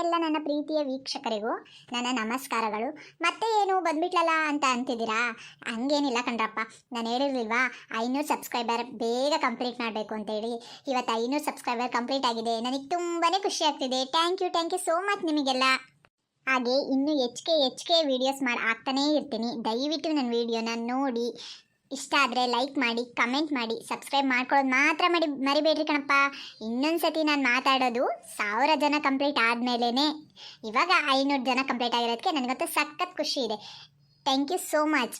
ಎಲ್ಲ ನನ್ನ ಪ್ರೀತಿಯ ವೀಕ್ಷಕರಿಗೂ ನನ್ನ ನಮಸ್ಕಾರಗಳು. ಮತ್ತೆ ಏನು ಬಂದ್ಬಿಟ್ಲಲ್ಲ ಅಂತ ಅಂತಿದ್ದೀರಾ? ಹಂಗೇನಿಲ್ಲ ಕಣ್ರಪ್ಪ. ನಾನು ಹೇಳಿರ್ಲಿಲ್ವಾ, ಐನೂರು ಸಬ್ಸ್ಕ್ರೈಬರ್ ಬೇಗ ಕಂಪ್ಲೀಟ್ ಮಾಡಬೇಕು ಅಂತೇಳಿ. ಇವತ್ತು ಐನೂರು ಸಬ್ಸ್ಕ್ರೈಬರ್ ಕಂಪ್ಲೀಟ್ ಆಗಿದೆ. ನನಗೆ ತುಂಬಾ ಖುಷಿ ಆಗ್ತಿದೆ. Thank you thank you so much ನಿಮಗೆಲ್ಲ. ಹಾಗೆ ಇನ್ನೂ ಹೆಚ್ಕೆ ಹೆಚ್ಕೆ ವಿಡಿಯೋಸ್ ಮಾಡಿ ಆಗ್ತಾನೇ ಇರ್ತೀನಿ. ದಯವಿಟ್ಟು ನನ್ನ ವೀಡಿಯೋನ ನೋಡಿ. ಇಷ್ಟ ಆದರೆ ಲೈಕ್ ಮಾಡಿ ಕಮೆಂಟ್ ಮಾಡಿ ಸಬ್ಸ್ಕ್ರೈಬ್ ಮಾಡ್ಕೊಳ್ಳೋದು ಮಾತ್ರ ಮಾಡಿ ಮರಿಬೇಡ್ರಿ ಕಣಪ್ಪ. ಇನ್ನೊಂದು ಸತಿ ನಾನು ಮಾತಾಡೋದು ಸಾವಿರ ಜನ ಕಂಪ್ಲೀಟ್ ಆದಮೇಲೇ ಇವಾಗ ಐನೂರು ಜನ ಕಂಪ್ಲೀಟ್ ಆಗಿರೋದಕ್ಕೆ ನನಗಂತೂ ಸಖತ್ ಖುಷಿ ಇದೆ. ಥ್ಯಾಂಕ್ ಯು ಸೋ ಮಚ್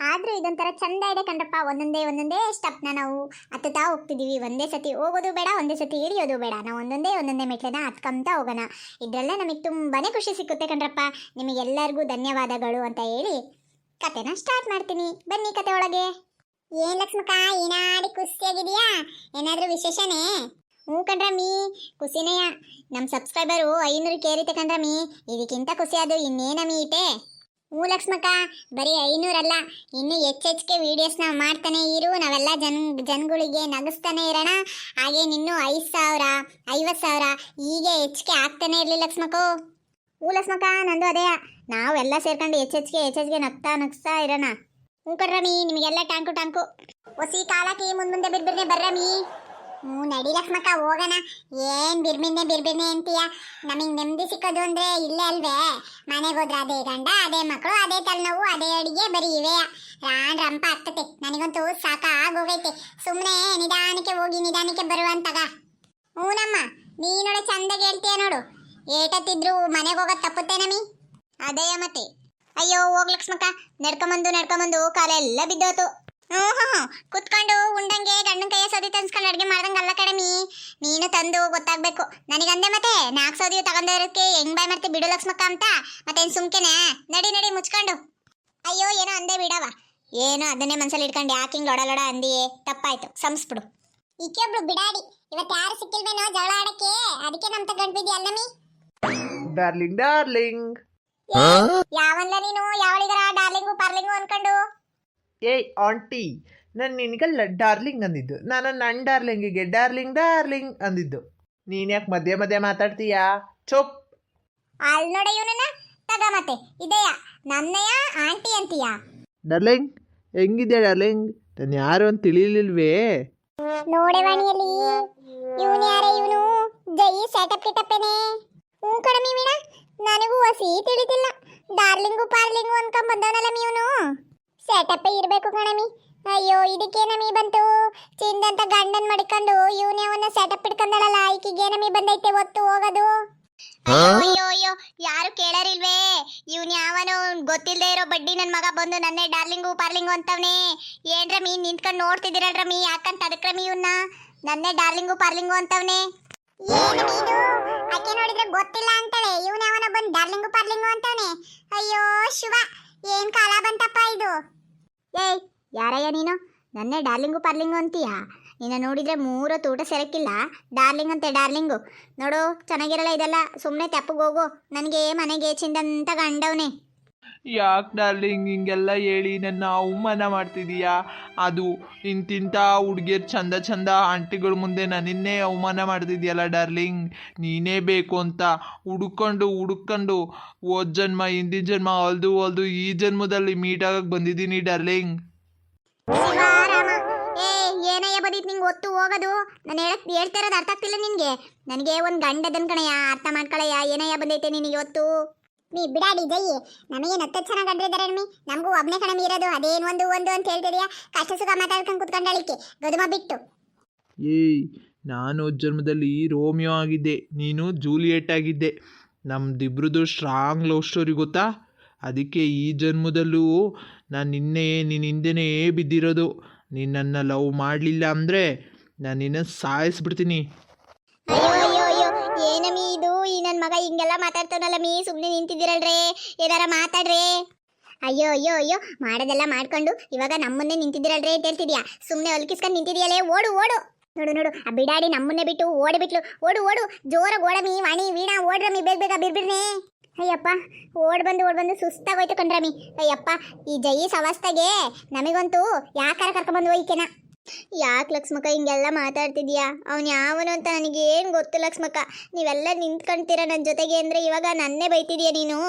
ಆದರೂ ಇದೊಂಥರ ಚಂದ ಇದೆ ಕಣ್ರಪ್ಪ. ಒಂದೊಂದೇ ಒಂದೊಂದೇ ಸ್ಟೆಪ್ನ ನಾವು ಹತ್ತುತ್ತಾ ಹೋಗ್ತಿದ್ದೀವಿ ಒಂದೇ ಸತಿ ಹೋಗೋದು ಬೇಡ, ಒಂದೇ ಸತಿ ಇಳಿಯೋದು ಬೇಡ. ನಾವು ಒಂದೊಂದೇ ಒಂದೊಂದೇ ಮೆಟ್ಲನ್ನ ಹತ್ಕೊಂತ ಹೋಗೋಣ. ಇದರಲ್ಲೇ ನಮಗೆ ತುಂಬಾ ಖುಷಿ ಸಿಕ್ಕುತ್ತೆ ಕಣ್ರಪ್ಪ. ನಿಮಗೆಲ್ಲರಿಗೂ ಧನ್ಯವಾದಗಳು ಅಂತ ಹೇಳಿ. ಕತೆನ ಸ್ಟಾರ್ಟ್ ಮಾಡ್ತೀನಿ. ಬನ್ನಿ ಕತೆ ಒಳಗೆ. ಏನ್ ಲಕ್ಷ್ಮಕ ಏನಾಡಿ ಖುಷಿಯಾಗಿದೆಯಾ ಏನಾದರೂ ವಿಶೇಷನೇ? ಹ್ಞೂ ಕಣ್ರಮ್ಮಿ ಖುಷಿನಯ್ಯ ನಮ್ಮ ಸಬ್ಸ್ಕ್ರೈಬರು ಐನೂರು ಕೇರಿತೆ ಕಣ್ರಮ್ಮಿ. ಇದಕ್ಕಿಂತ ಖುಷಿ ಅದು ಇನ್ನೇನಮ್ಮಿ ಐತೆ ಹ್ಞೂ ಲಕ್ಷ್ಮಕ್ಕ, ಬರೀ ಐನೂರಲ್ಲ. ಇನ್ನೂ ಹೆಚ್ಚೆಚ್ಚಿಗೆ ವೀಡಿಯೋಸ್ ನಾವು ಮಾಡ್ತಾನೆ ಇರು. ನಾವೆಲ್ಲ ಜನ, ಜನಗಳಿಗೆ ನಗಿಸ್ತಾನೆ ಇರೋಣ. ಹಾಗೆ ನಿನ್ನೂ ಐದು ಸಾವಿರ, ಐವತ್ತು ಸಾವಿರ ಹೀಗೆ ಹೆಚ್ಚಿಗೆ ಆಗ್ತಾನೆ ಇರಲಿ ಲಕ್ಷ್ಮಕ್ಕೋ. ಲಕ್ಷ್ಮಕ್ಕ ನಂದು ಅದೇ. ನಾವೆಲ್ಲ ಸೇರ್ಕೊಂಡು ಎಚ್ ಎಚ್ಗೆ ಎಚ್ ಎಚ್ಗೆ ನಗ್ತಾ ನಗ್ಸ್ತಾ ಇರೋಣ. ಹ್ಞೂ ಕಣ್ರಮಿ ನಿಮಗೆಲ್ಲ ಟ್ಯಾಂಕು ಟ್ಯಾಂಕು. ಒಸಿ ಕಾಲಕ್ಕೆ ಮುಂದೆ ಮುಂದೆ ಬಿರ್ಬಿರ್ನೆ ಬರ್ರಮಿ ಹ್ಞೂ ನಡಿ ಲಕ್ಷ್ಮಕ್ಕ ಹೋಗೋಣ. ಏನು ಬಿರ್ಬಿರ್ನೆ ಬಿರ್ಬಿರ್ನೆ ಅಂತೀಯ? ನಮಗೆ ನೆಮ್ಮದಿ ಸಿಕ್ಕೋದು ಅಂದರೆ ಇಲ್ಲೇ ಅಲ್ವೇ? ಮನೆಗೆ ಹೋದ್ರೆ ಅದೇ ಗಂಡ, ಅದೇ ಮಕ್ಕಳು ಅದೇ ತಲೆನೋವು, ಅದೇ ಅಡಿಗೆ, ಬರೀ ಇವೆಯ ರಾನ್ ರಂಪ ಆಗ್ತತೆ ನನಗಂತೂ ಸಾಕಾಗೋಗೈತೆ. ಸುಮ್ಮನೆ ನಿಧಾನಕ್ಕೆ ಹೋಗಿ, ನಿಧಾನಕ್ಕೆ ಬರುವಂತಗ ಹ್ಞೂನಮ್ಮ ನೀನೊಳೆ ಚಂದಾಗಿ ಹೇಳ್ತೀಯ ನೋಡು. ಏಟತ್ತಿದ್ರು ಮನೆಗೆ ಹೋಗೋದು ತಪ್ಪುತ್ತೆ ನಮಿ ಅದೇ ಮತ್ತೆ ಅಯ್ಯೋ, ಹೋಗ್ ಲಕ್ಷ್ಮಕ್ಕ. ನಡ್ಕೊಂಬಂದು ನಡ್ಕೊಂಬಂದು ಕಾಲೆಲ್ಲ ಬಿದ್ದೋತು. ಹ್ಞೂ ಹ್ಞೂ ಕುತ್ಕೊಂಡು ಉಂಡಂಗೆ ಗಂಡನ ಕೈಯ ಸೌದಿ ತನ್ಸ್ಕೊಂಡು ಅಡುಗೆ ಮಾಡ್ದಂಗಲ್ಲ ಕಡಮಿ ನೀನು ತಂದು ಗೊತ್ತಾಗ್ಬೇಕು. ನನಗಂದೆ ಮತ್ತೆ ನಾಲ್ಕು ಸೌದಿ ತಗೊಂಡಿರೋದಕ್ಕೆ ಹೆಂಗ್ ಬಾಯ್ ಮತ್ತೆ ಬಿಡು ಲಕ್ಷ್ಮಕ್ಕ ಅಂತ. ಮತ್ತೆ ಸುಮ್ಕೆನೆ? ನಡಿ ನಡಿ ಮುಚ್ಕೊಂಡು. ಅಯ್ಯೋ, ಏನೋ ಅಂದೆ ಬಿಡವ. ಏನೋ ಅದನ್ನೇ ಮನ್ಸಲ್ಲಿ ಇಟ್ಕೊಂಡು ಯಾಕೆ ಹಿಂಗೆ ಲೊಡ ಲೊಡ ಅಂದಿಯೇ? ತಪ್ಪಾಯ್ತು. ಸಂಸ್ಬಿಡು. ಇಕ್ಕೊಬ್ಳು ಬಿಡಾಡಿ. ಇವತ್ತು ಯಾರು ಸಿಕ್ಕಿಲ್ವೇನೋ ಜಗಳ ಆಡಕ್ಕೆ? ಅದಕ್ಕೆ ನಮ್ ತಗೊಂಡ್ಬಿದ್ಯಾ ಅಲ್ಲಮಿ ಡಾರ್ಲಿಂಗ್ ಡಾರ್ಲಿಂಗ್ ಯಾವಲ್ಲ ನೀನು? ಯಾವಳಿಗರ? ಡಾರ್ಲಿಂಗು ಪಾರ್ಲಿಂಗು ಅನ್ಕೊಂಡು. ಏಯ್ ಆಂಟಿ ನಾನು ನಿನಗಲ್ಲ ಡಾರ್ಲಿಂಗ್ ಅಂದಿದ್ದು. ನಾನು ನನ್ನ ಡಾರ್ಲಿಂಗಿಗೆ ಡಾರ್ಲಿಂಗ್ ಡಾರ್ಲಿಂಗ್ ಅಂದಿದ್ದು. ನೀನು ಯಾಕೆ ಮಧ್ಯೆ ಮಧ್ಯೆ ಮಾತಾಡ್ತೀಯಾ? ಚೊಪ್. ಅಲ್ಲಿ ನೋಡಿ ಇವನನ್ನ. ತಗ ಮತ್ತೆ. ಇದೆಯಾ? ನನ್ನಯ್ಯ ಆಂಟಿ ಅಂತೀಯಾ? ಡಾರ್ಲಿಂಗ್ ಹೆಂಗಿದೆ ಡಾರ್ಲಿಂಗ್ ನಾನು ಯಾರು ಅಂತ ತಿಳಿಲಿಲ್ವೇ? ನೋಡೆ ವಾಣಿಯಲ್ಲಿ. ಇವನು ಯಾರೇ ಇವನು? ಜೈ ಸೆಟಪ್ ಕಿಟಪ್ಪೇನೆ ಹ್ಞೂ ಕಣಮಿ ಮೀಣ ನನಗೂ ಹಸಿ ತಿಳಿದಿಲ್ಲ. ಡಾರ್ಲಿಂಗು ಪಾರ್ಲಿಂಗು ಅನ್ಕೊಂಡ್ ಬಂದವನಲ್ಲ ಮೀವನು ಸೆಟಪ್ಪೇ ಇರಬೇಕು ಕಣಮಿ ಅಯ್ಯೋ ಇದಕ್ಕೆ ನಮಿ ಬಂತು? ಚಿಂದಂತ ಗಂಡನ್ ಮಡ್ಕೊಂಡು ಇವನೇ ಅವನ್ನ ಸೆಟಪ್ ಇಟ್ಕೊಂಡಳಲ್ಲ ಈಕಿಗೆ ನಮಿ ಬಂದೈತೆ ಒತ್ತು ಹೋಗೋದು? ಅಯ್ಯೋ ಅಯ್ಯೋ ಯಾರು ಕೇಳರಿಲ್ವೇ? ಇವನ್ ಯಾವನು ಗೊತ್ತಿಲ್ಲದೆ ಇರೋ ಬಡ್ಡಿ ನನ್ನ ಮಗ ಬಂದು ನನ್ನೇ ಡಾರ್ಲಿಂಗು ಪಾರ್ಲಿಂಗು ಅಂತವ್ನೆ. ಏನ್ರಮಿ ನಿಂತ್ಕೊಂಡು ನೋಡ್ತಿದ್ದೀರಲ್ರಮಿ ಯಾಕಂತ ಅದಕ್ರಮಿ ಇವನ್ನ ನನ್ನೇ ಡಾರ್ಲಿಂಗು ಪಾರ್ಲಿಂಗು ಅಂತವ್ನೆ. ಆಕೆ ನೋಡಿದ್ರೆ ಗೊತ್ತಿಲ್ಲ ಅಂತಾಳೆ. ಇವನ ಯಾವನ ಬಂದ್ ಡಾರ್ಲಿಂಗು ಪಾರ್ಲಿಂಗು ಅಂತಾನೆ ಅಯ್ಯೋ ಶಿವ, ಏನ್ ಕಾಲ ಬಂತಪ್ಪ ಇದು? ಏಯ್, ಯಾರಯ್ಯ ನೀನು? ನನ್ನೇ ಡಾರ್ಲಿಂಗು ಪಾರ್ಲಿಂಗು ಅಂತೀಯಾ? ನಿನ್ನ ನೋಡಿದ್ರೆ ಮೂರು ತೂಟ ಸೆರಕಿಲ್ಲ. ಡಾರ್ಲಿಂಗ್ ಅಂತೆ ಡಾರ್ಲಿಂಗು. ನೋಡು, ಚೆನ್ನಾಗಿರಲ್ಲ ಇದೆಲ್ಲ. ಸುಮ್ಮನೆ ತೆಪ್ಪಗೆ ಹೋಗು. ನನಗೆ ಮನೆಗೆ ಚಿಂದಂತ ಗಂಡವನೇ. ಯಾಕೆ ಡಾರ್ಲಿಂಗ್ ಹಿಂಗೆಲ್ಲ ಹೇಳಿ ನನ್ನ ಅವಮಾನ ಮಾಡ್ತಿದೀಯಾ? ಅದು ಇಂತಿಂಥ ಹುಡುಗಿಯರ್ ಚಂದ ಚಂದ ಆಂಟಿಗಳ ಮುಂದೆ ನನ್ನನ್ನೇ ಅವಮಾನ ಮಾಡ್ತಿದ್ಯಲ್ಲ ಡಾರ್ಲಿಂಗ್. ನೀನೇ ಬೇಕು ಅಂತ ಹುಡುಕೊಂಡು ಹುಡುಕೊಂಡು ಓದ್ ಜನ್ಮ, ಹಿಂದಿನ ಜನ್ಮ, ಹೊಲ್ದು ಹೊಲ್ದು ಈ ಜನ್ಮದಲ್ಲಿ ಮೀಟ್ ಆಗಕ್ಕೆ ಬಂದಿದ್ದೀನಿ ಡಾರ್ಲಿಂಗ್. ಏನಯ್ಯ ಬದೀತ್ ನಿಂಗೆ ಒತ್ತು ಹೋಗೋದು? ನಾನು ಹೇಳಕ್, ಹೇಳ್ತಾ ಇರೋದು ಅರ್ಥ ಆಗ್ತಿಲ್ಲ ನಿನಗೆ. ನನಗೆ ಒಂದು ಗಂಡದನ್ ಕಣಯ್ಯ, ಅರ್ಥ ಮಾಡ್ಕೊಳಯ್ಯ. ಏನಯ್ಯ ಬಂದೈತೆ ನಿನಗೆ ಇವತ್ತು? ನೀ ಬಿಡಾಡಿ ಜೈ ನಮಗೇನು ನತ್ತ ಚೆನ್ನಾಗಿ ಕಂಡ್ರಿದ್ದಾರೆ ನಮ್ಮಿ ನಮಗೂ ಒಬ್ಬನೇ ಕಣಮಿ ಇರೋದು. ಅದೇನು ಒಂದು ಒಂದು ಅಂತ ಹೇಳ್ತಿದ್ಯಾ? ಕಷ್ಟ ಸುಖ ಮಾತಾಡ್ಕೊಂಡು ಕುತ್ಕೊಂಡಳಿಕೆ ಗದುಮ ಬಿಟ್ಟು. ಏಯ್ ನಾನು ಜನ್ಮದಲ್ಲಿ ರೋಮಿಯೋ ಆಗಿದ್ದೆ. ನೀನು ಜೂಲಿಯೆಟ್ ಆಗಿದ್ದೆ. ನಮ್ದಿಬ್ರದ್ದು ಸ್ಟ್ರಾಂಗ್ ಲವ್ ಸ್ಟೋರಿ ಗೊತ್ತಾ? ಅದಕ್ಕೆ ಈ ಜನ್ಮದಲ್ಲೂ ನಾನು ನಿನ್ನೆ ನಿನ್ನ ಹಿಂದೆನೇ ಬಿದ್ದಿರೋದು. ನೀನು ನನ್ನ ಲವ್ ಮಾಡಲಿಲ್ಲ ಅಂದರೆ ನಾನು ನಿನ್ನ ಸಾಯಿಸ್ಬಿಡ್ತೀನಿ. ಏನಮ್ಮಿ ಇದು ಈ ನನ್ನ ಮಗ ಹಿಂಗೆಲ್ಲ ಮಾತಾಡ್ತಾನಲ್ಲ ಮೀ ಸುಮ್ಮನೆ ನಿಂತಿದ್ದೀರಲ್ರೇ? ಏನಾರ ಮಾತಾಡ್ರಿ? ಅಯ್ಯೋ ಅಯ್ಯೋ ಅಯ್ಯೋ, ಮಾಡೋದೆಲ್ಲ ಮಾಡ್ಕೊಂಡು ಇವಾಗ ನಮ್ಮನ್ನೇ ನಿಂತಿದ್ದೀರಲ್ರೇ ಅಂತ ಹೇಳ್ತಿದ್ಯಾ? ಸುಮ್ಮನೆ ಒಲ್ಕಿಸ್ಕೊಂಡು ನಿಂತಿದ್ಯಲ್ಲೇ? ಓಡು ಓಡು. ನೋಡು ನೋಡು, ಆ ಬಿಡಾಡಿ ನಮ್ಮನ್ನೇ ಬಿಟ್ಟು ಓಡಿಬಿಟ್ಲು. ಓಡು ಓಡು. ಜೋರಾಗಿ ಓಡಮಿ ವಾಣಿ, ವೀಣಾ ಓಡ್ರಮಿ ಬೇಗ ಬೇಗ ಬಿರ್ಬಿರ್ನೆ. ಅಯ್ಯಪ್ಪ, ಓಡ್ ಬಂದು ಓಡ್ ಬಂದು ಸುಸ್ತಾಗೋಯ್ತು ಕಣ್ರಮ್ಮಿ ಅಯ್ಯಪ್ಪ, ಈ ಜೈ ಸವಸ್ತಾಗೆ ನಮಗಂತೂ ಯಾಕಾರ ಕರ್ಕೊಂಬಂದು ಹೋಯ್ಕೆನ ಯಾಕೆ ಲಕ್ಷ್ಮಕ್ಕ ಹಿಂಗೆಲ್ಲ ಮಾತಾಡ್ತಿದ್ಯಾ? ಅವನು ಯಾವನು ಅಂತ ನನಗೆ ಏನು ಗೊತ್ತು ಲಕ್ಷ್ಮಕ್ಕ? ನೀವೆಲ್ಲ ನಿಂತ್ಕೊಂತೀರ ನನ್ನ ಜೊತೆಗೆ ಅಂದರೆ ಇವಾಗ ನನ್ನೇ ಬೈತಿದ್ಯಾ ನೀನು?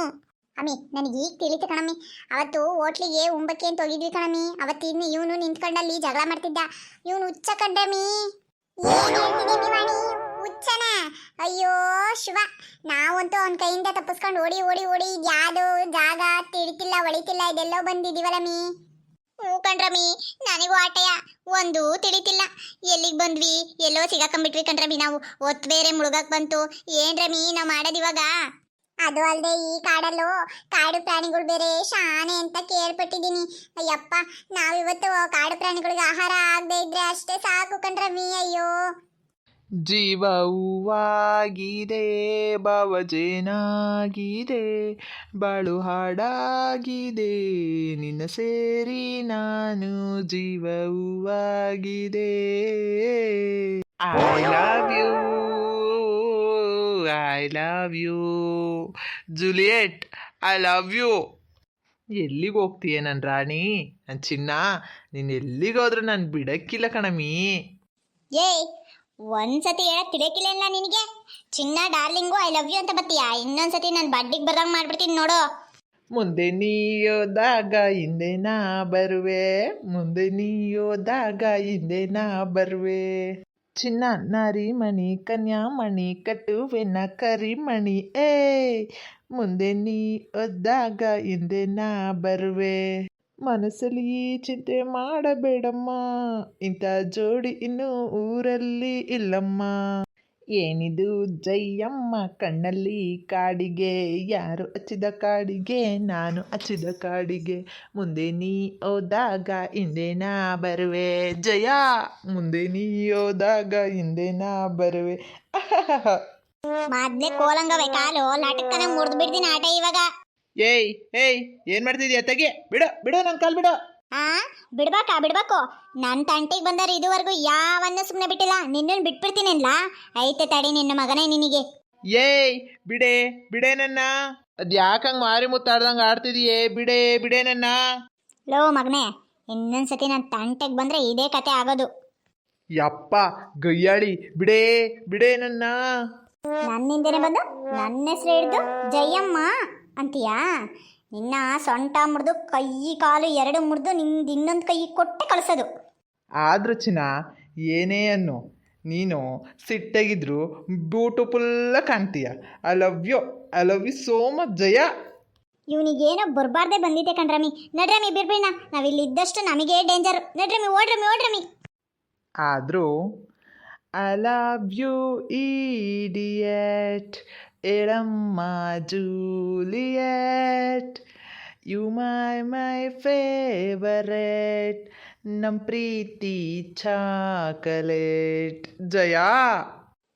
ಅಮ್ಮಿ ನನಗೆ ಈಗ ತಿಳಿತು ಕಣಮ್ಮಿ. ಅವತ್ತು ಹೋಟ್ಲಿಗೆ ಉಂಬಕ್ಕೆ ಅಂತ ಹೋಗಿದ್ವಿ ಕಣಮ್ಮಿ. ಅವತ್ತಿನ್ನು ಇವನು ನಿಂತ್ಕೊಂಡಲ್ಲಿ ಜಗಳ ಮಾಡ್ತಿದ್ದ. ಇವನು ಹುಚ್ಚ? ಹುಚ್ಚನ? ಅಯ್ಯೋ, ಶಿವ. ನಾವಂತೂ ಅವನ ಕೈಯಿಂದ ತಪ್ಪಿಸ್ಕೊಂಡು ಓಡಿ ಓಡಿ ಓಡಿ ಯಾವುದು ಜಾಗ ತಿಳಿತಿಲ್ಲ, ಒಳಿತಿಲ್ಲ, ಇದೆಲ್ಲೋ ಬಂದಿದೀವಲ್ಲಮ್ಮಿ ಹ್ಞೂ ಕಣ್ರಮ್ಮಿ ನನಗೂ ಆಟಯ ಒಂದು ತಿಳಿತಿಲ್ಲ. ಎಲ್ಲಿಗೆ ಬಂದ್ವಿ? ಎಲ್ಲೋ ಸಿಗಾಕೊಂಬಿಟ್ವಿ ಕಣ್ರಮಿ ನಾವು. ಒತ್ ಬೇರೆ ಮುಳುಗಕ್ ಬಂತು. ಏನ್ ರಮಿ ನಾವು ಮಾಡೋದಿವಾಗ ಅದು ಅಲ್ಲದೆ ಈ ಕಾಡಲ್ಲೂ, ಕಾಡು ಪ್ರಾಣಿಗಳು ಬೇರೆ ಶಾನೆ ಅಂತ ಕೇಳ್ಪಟ್ಟಿದ್ದೀನಿ. ಅಯ್ಯಪ್ಪ ನಾವಿವತ್ತು ಕಾಡು ಪ್ರಾಣಿಗಳಿಗೆ ಆಹಾರ ಆಗದೆ ಇದ್ರೆ ಅಷ್ಟೇ ಸಾಕು ಕಣ್ರಮಿ, ಅಯ್ಯೋ. ಜೀವ ಭವಜೇನಾಗಿದೆ ಬಾಳು ಹಾಡಾಗಿದೆ ನಿನ್ನ ಸೇರಿ ನಾನು ಜೀವ ಹೂವಾಗಿದೆ I love you I love you Juliet I love you ಎಲ್ಲಿಗೆ ಹೋಗ್ತೀಯ ನನ್ನ ರಾಣಿ? ನನ್ನ ಚಿನ್ನ, ನೀನು ಎಲ್ಲಿಗೋದ್ರೂ ನಾನು ಬಿಡಕ್ಕಿಲ್ಲ ಕಣಮಿ. ಒಂದ್ಸತಿ ಹೇಳಕ್ ತಿಳಿಯಕ್ಕಿಲ್ಲ ನಿನಗೆ? ಚಿನ್ನ, ಡಾರ್ಲಿಂಗು ಐ ಲವ್ ಯು ಅಂತ ಬತ್ತೀಯಾ ಇನ್ನೊಂದ್ಸತಿ ನಾನು ಬಡ್ಡಿಗೆ ಬರ್ದಂಗೆ ಮಾಡ್ಬಿಡ್ತೀನಿ ನೋಡು. ಮುಂದೆ ನೀಯೋದಾಗ ಹಿಂದೆ ನಾ ಬರುವೆ. ಮುಂದೆ ನೀಯೋದಾಗ ಹಿಂದೆ ನಾ ಬರುವೆ. ಚಿನ್ನ ನಾರಿ ಮಣಿ ಕನ್ಯಾ ಕನ್ಯಾಮಣಿ ಕಟ್ಟುವೆನ ಕರಿಮಣಿ ಏ ಮುಂದೆ ನೀ ಒದ್ದಾಗ ಹಿಂದೆ ನಾ ಬರುವೆ. ಮನಸ್ಸಲ್ಲಿ ಚಿಂತೆ ಮಾಡಬೇಡಮ್ಮ. ಇಂಥ ಜೋಡಿ ಇನ್ನೂ ಊರಲ್ಲಿ ಇಲ್ಲಮ್ಮ. ಏನಿದು ಜಯ್ಯಮ್ಮ ಕಣ್ಣಲ್ಲಿ ಕಾಡಿಗೆ, ಯಾರು ಹಚ್ಚಿದ ಕಾಡಿಗೆ, ನಾನು ಹಚ್ಚಿದ ಕಾಡಿಗೆ. ಮುಂದೆ ನೀ ಹೋದಾಗ ಹಿಂದೆ ನಾ ಬರುವೆ. ಜಯ! ಮುಂದೆ ನೀ ಹೋದಾಗ ಹಿಂದೆ ನಾ ಬರುವೆ. ಮೊದ್ಲೇ ಕೋಲಂಗವೆ ಕಾಲು ಲಟಕ್ಕನ ಮುರಿದು ಬಿಡ್ತೀನಿ ಆಟ ಇವಾಗ. ಏಯ್ ಏಯ್ ಏನ್ ಮಾಡ್ತಿದ್ಯಾ? ತೆಗಿ. ಬಿಡು ಬಿಡು ನನ್ ಕಾಲ್ ಬಿಡು. ಆ ಬಿಡ್ಬೇಕಾ ಬಿಡ್ಬೇಕು. ನನ್ನ ತಂಟೆಗೆ ಬಂದರೆ ಇದುವರೆಗೂ ಯಾವನ್ನ ಸುಮ್ಮನೆ ಬಿಟ್ಟಿಲ್ಲ. ನಿನ್ನನ್ನು ಬಿಟ್ಬಿಡ್ತೀನಿಲ್ಲ ಐತೆ ತಡಿ ನಿನ್ನ ಮಗನೇ ನಿನಗೆ. ಏಯ್ ಬಿಡೆ ಬಿಡೆ ನನ್ನ. ಅದ್ ಯಾಕಂಗ್ ಮಾರಿ ಮುತ್ತಾಡ್ದಂಗ್ ಆಡ್ತಿದೀಯೇ? ಬಿಡೆ ಬಿಡೆ ನನ್ನ. ಲೋ ಮಗನೇ ಇನ್ನೊಂದ್ಸತಿ ನನ್ನ ತಂಟೆಗೆ ಬಂದ್ರೆ ಇದೇ ಕತೆ ಆಗೋದು. ಯಪ್ಪ ಗಯ್ಯಾಳಿ. ಬಿಡೇ ಬಿಡೇ ನನ್ನ. ನನ್ನಿಂದನೇ ಬಂದು ನನ್ನ ಹೆಸರು ಹಿಡ್ದು ಜಯಮ್ಮ. ಅಂತೀಯಾ? ನಿನ್ನ ಸೊಂಟ ಮುರಿದು ಕೈ ಕಾಲು ಎರಡು ಮುರಿದು ನಿಂದು ಇನ್ನೊಂದು ಕೈ ಕೊಟ್ಟೆ ಕಳಿಸೋದು. ಆದ್ರೂ ಚಿನ್ನ ಏನೇ ಅನ್ನು ನೀನು ಸಿಟ್ಟಾಗಿದ್ರು ಬ್ಯೂಟಿಫುಲ್ಲ ಕಾಣ್ತೀಯ. I love you I love you so much Jaya. ಇವನಿಗೇನೋ ಬರಬಾರ್ದೆ ಬಂದಿದೆ ಕಣ್ರಮಿ. ನಡ್ರಮಿ ಬಿರ್ಬಿಣ್ಣ ನಾವಿಲ್ಲಿದ್ದಷ್ಟು ನಮಗೆ ಡೇಂಜರ್. ನಡ್ರಮಿ ಓಡ್ರಮಿ ಓಡ್ರಮಿ. ಆದರೂ I love you idiot ಎಳಮ್ಮ Juliet you my my favourite ನಮ್ಮ ಪ್ರೀತಿ ಚಾಕಲೇಟ್ ಜಯಾ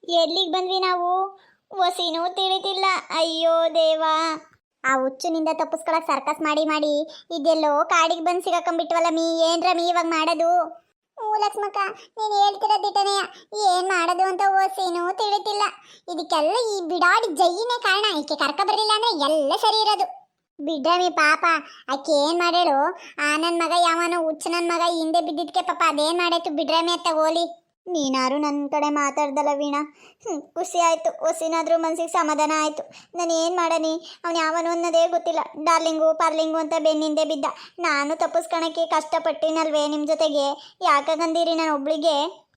ಎಲ್ಲಿಗೆ ಬಂದ್ವಿ ನಾವು? ವಸಿನೂ ತಿಳಿತಿಲ್ಲ. ಅಯ್ಯೋ ದೇವಾ! ಆ ಹುಚ್ಚುನಿಂದ ತಪ್ಪಿಸ್ಕೊಳಕ್ ಸರ್ಕಸ್ ಮಾಡಿ ಮಾಡಿ, ಇದೆಲ್ಲೋ ಕಾಡಿಗೆ ಬಂದು ಸಿಗಾಕೊಂಡ್ಬಿಟ್ವಲ್ಲ ಮೀ? ಏನ್ರ ಮೀ ಇವಾಗ ಮಾಡೋದು? ಲಕ್ಷ್ಮಕ್ಕ, ನೀನು ಹೇಳ್ತಿರೋ ದಿಟನೆಯ ಏನು ಮಾಡೋದು ಅಂತ ಓಸೇನು ತಿಳಿತಿಲ್ಲ. ಇದಕ್ಕೆಲ್ಲ ಈ ಬಿಡಾಡಿ ಜೈನೇ ಕಾರಣ. ಈಕೆ ಕರ್ಕ ಬರಲಿಲ್ಲ ಅಂದ್ರೆ ಎಲ್ಲ ಸರಿ ಇರೋದು. ಬಿಡ್ರಮಿ ಪಾಪ, ಆಕೆ ಏನು ಮಾಡೇಳು ಆ ನನ್ನ ಮಗ ಯಾವನೋ ಹುಚ್ಚ ನನ್ನ ಮಗ ಹಿಂದೆ ಬಿದ್ದಿದ್ಕೆ ಪಾಪ ಅದೇನು ಮಾಡಾಯ್ತು ಬಿಡ್ರಮಿ ಅಂತ ಹೋಲಿ? ನೀನಾರು ನನ್ನ ಕಡೆ ಮಾತಾಡ್ದಲ್ಲ ವೀಣಾ. ಹ್ಞೂ ಖುಷಿ ಆಯಿತು. ಹೊಸಿನಾದ್ರೂ ಮನಸ್ಸಿಗೆ ಸಮಾಧಾನ ಆಯಿತು. ನಾನು ಏನು ಮಾಡನಿ? ಅವನು ಯಾವನು ಅನ್ನೋದೇ ಗೊತ್ತಿಲ್ಲ. ಡಾರ್ಲಿಂಗು, ಪಾರ್ಲಿಂಗು ಅಂತ ಬೆನ್ನಿಂದೆ ಬಿದ್ದ. ನಾನು ತಪ್ಪಿಸ್ಕೊಳಕ್ಕೆ ಕಷ್ಟಪಟ್ಟಿನಲ್ವೇ ನಿಮ್ಮ ಜೊತೆಗೆ? ಯಾಕಾಗಂದಿರಿ ನಾನು ಒಬ್ಳಿಗೆ?